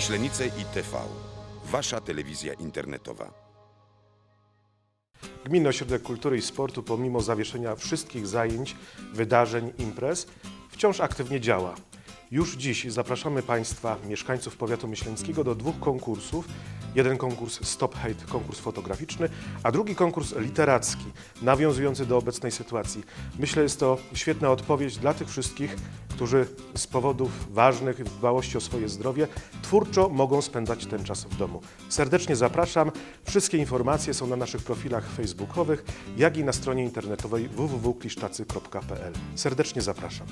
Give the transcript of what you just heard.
Myślenice i TV. Wasza telewizja internetowa. Gminny Ośrodek Kultury i Sportu, pomimo zawieszenia wszystkich zajęć, wydarzeń, imprez, wciąż aktywnie działa. Już dziś zapraszamy Państwa, mieszkańców powiatu myśleńskiego, do dwóch konkursów. Jeden konkurs Stop Hate, konkurs fotograficzny, a drugi konkurs literacki, nawiązujący do obecnej sytuacji. Myślę, jest to świetna odpowiedź dla tych wszystkich, którzy z powodów ważnych, dbałości o swoje zdrowie, twórczo mogą spędzać ten czas w domu. Serdecznie zapraszam. Wszystkie informacje są na naszych profilach facebookowych, jak i na stronie internetowej www.kliszczacy.pl. Serdecznie zapraszam.